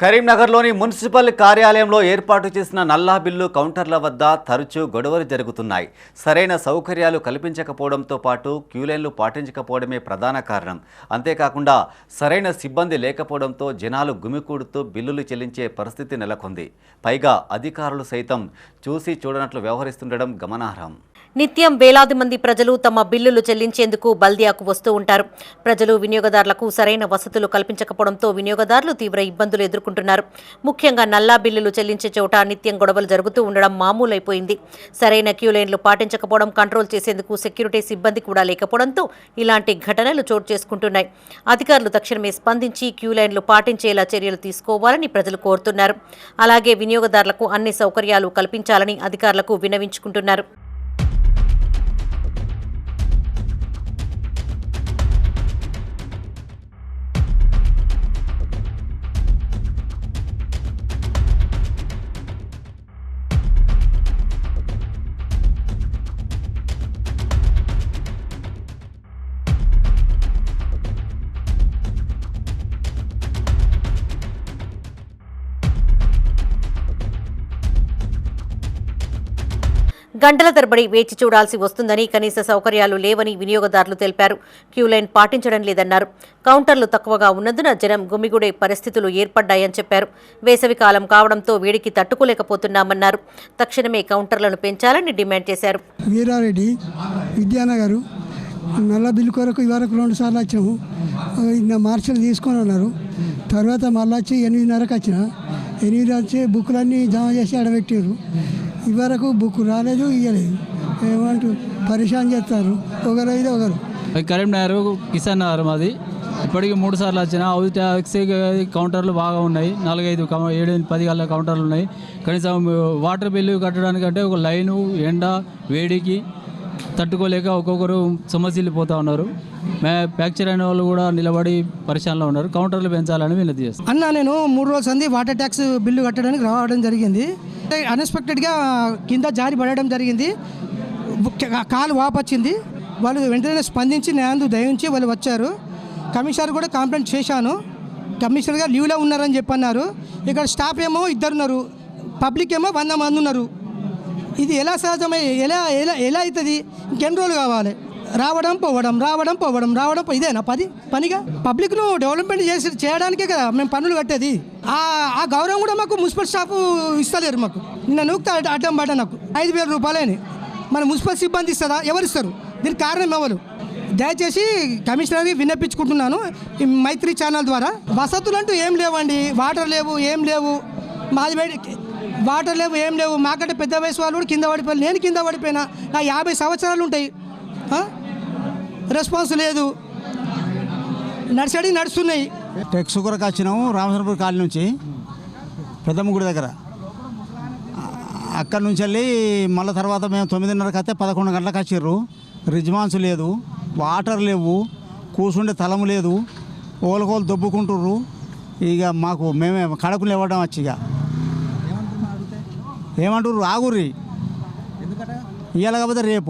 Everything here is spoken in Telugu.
కరీంనగర్లోని మున్సిపల్ కార్యాలయంలో ఏర్పాటు చేసిన నల్లా బిల్లు కౌంటర్ల వద్ద తరచూ గొడవలు జరుగుతున్నాయి. సరైన సౌకర్యాలు కల్పించకపోవడంతో పాటు క్యూలైన్లు పాటించకపోవడమే ప్రధాన కారణం. అంతేకాకుండా సరైన సిబ్బంది లేకపోవడంతో జనాలు గుమికూడుతూ బిల్లులు చెల్లించే పరిస్థితి నెలకొంది. పైగా అధికారులు సైతం చూసి చూడనట్లు వ్యవహరిస్తుండడం గమనార్హం. నిత్యం వేలాది మంది ప్రజలు తమ బిల్లులు చెల్లించేందుకు బల్దియాకు వస్తూ ఉంటారు. ప్రజలు వినియోగదారులకు సరైన వసతులు కల్పించకపోవడంతో వినియోగదారులు తీవ్ర ఇబ్బందులు ఎదుర్కొంటున్నారు. ముఖ్యంగా నల్లా బిల్లులు చెల్లించే చోట నిత్యం గొడవలు జరుగుతూ ఉండడం మామూలైపోయింది. సరైన క్యూ లైన్లు పాటించకపోవడం కంట్రోల్ చేసేందుకు సెక్యూరిటీ సిబ్బంది కూడా లేకపోవడంతో ఇలాంటి ఘటనలు చోటు చేసుకుంటున్నాయి. అధికారులు తక్షణమే స్పందించి క్యూ లైన్లు పాటించేలా చర్యలు తీసుకోవాలని ప్రజలు కోరుతున్నారు. అలాగే వినియోగదారులకు అన్ని సౌకర్యాలు కల్పించాలని అధికారులకు విన్నవించుకుంటున్నారు గంటల తరబడి వేచి చూడాల్సి వస్తుందని కనీస సౌకర్యాలు లేవని వినియోగదారులు తెలిపారు. క్యూ లైన్ పాటించడం లేదన్నారు. కౌంటర్లు తక్కువగా ఉన్నందున జనం గుమిగుడే పరిస్థితులు ఏర్పడ్డాయని చెప్పారు. వేసవి కాలం కావడంతో వేడికి తట్టుకోలేకపోతున్నామన్నారు. తక్షణమే కౌంటర్లను పెంచాలని డిమాండ్ చేశారు. వీరారెడ్డి విద్యానగర్ నల్ల బిల్లు కొరకు ఇవరకు రెండు సార్లు వచ్చినాము. నిన్న మార్చిలు తీసుకొని ఉన్నారు. తర్వాత మళ్ళీ వచ్చి ఎనిమిదిన్నరకు వచ్చిన ఎనిమిది వచ్చి బుక్లన్నీ జమ చేసి ఆడబెట్టారు ఇవరకు బుక్ రాలేదు ఇవ్వలేదు ఏమంటూ పరిశాన్ చేస్తారు. ఒకరు అయితే ఒకరు. కరీంనగర్ కిసాన్ నగర్ మాది. ఇప్పటికి మూడు సార్లు వచ్చిన హౌస్ ట్యాక్సీ కౌంటర్లు బాగా ఉన్నాయి. నాలుగైదు ఏడు పది గల కౌంటర్లు ఉన్నాయి. కనీసం వాటర్ బిల్లు కట్టడానికంటే ఒక లైను ఎండ వేడికి తట్టుకోలేక ఒక్కొక్కరు సమస్యలు పోతూ ఉన్నారు. మే ఫ్యాక్చర్ అయిన వాళ్ళు కూడా నిలబడి పరిశ్రమలో ఉన్నారు. కౌంటర్లు పెంచాలని వినతి చేస్తాం అన్న నేను మూడు రోజులు సంది వాటర్ ట్యాక్స్ బిల్లు కట్టడానికి రావడం జరిగింది. అన్ఎక్స్పెక్టెడ్గా కింద జారి పడడం జరిగింది. కాలు వాపచ్చింది. వాళ్ళు వెంటనే స్పందించి న్యాందు దయించి వాళ్ళు వచ్చారు. కమిషనర్ కూడా కంప్లైంట్ చేశాను. కమిషనర్ గారు లీవ్లో ఉన్నారని చెప్పన్నారు. ఇక్కడ స్టాఫ్ ఏమో ఇద్దరున్నారు. పబ్లిక్ ఏమో వంద మంది ఉన్నారు. ఇది ఎలా సహజమై ఎలా ఎలా ఎలా అవుతుంది? ఇంకెన్ని రోజులు కావాలి? రావడం పోవడం రావడం పోవడం రావడం పో- ఇదేనా పది? పనిగా? పబ్లిక్ను డెవలప్మెంట్ చేసి చేయడానికే కదా మేము పన్నులు కట్టేది. ఆ గౌరవం కూడా మాకు మున్సిపల్ స్టాఫ్ ఇస్తలేరు మాకు. నిన్న నూక్త అడ్డ- అడ్డం పడ్డ నాకు. ఐదు వేల రూపాయలని మన మున్సిపల్ సిబ్బంది ఇస్తుందా? ఎవరు ఇస్తారు? దీనికి కారణం ఎవరు? దయచేసి కమిషనర్ విన్నపించుకుంటున్నాను. ఈ మైత్రి ఛానల్ ద్వారా. వసతులు అంటూ ఏం లేవండి. వాటర్ లేవు ఏం లేవు. మాది వాటర్ లేవు ఏం లేవు. మాకంటే పెద్ద వయసు వాళ్ళు కూడా కింద పడిపోయారు. నేను కింద పడిపోయినా. నా యాభై సంవత్సరాలు ఉంటాయి. రెస్పాన్స్ లేదు. నడిచడి నడుస్తున్నాయి. టెక్స్ కొరకు వచ్చినాము రామచంద్రపురం కాలనీ నుంచి పెద్దమ్మ గుడి దగ్గర. అక్కడి నుంచి వెళ్ళి మళ్ళీ తర్వాత మేము తొమ్మిదిన్నరకు వస్తే పదకొండు గంటలకు వచ్చిర్రు. రిజ్మాన్స్ లేదు వాటర్ లేవు కూర్చుండే తలము లేదు ఓలకోలు దొబ్బుకుంటుర్రు. ఇక మాకు మేమే కడకులు ఇవ్వడం వచ్చి ఇక. ఏమంటుర్రు? ఆగుర్రి. ఇవ్వాలి కాకపోతే రేపు.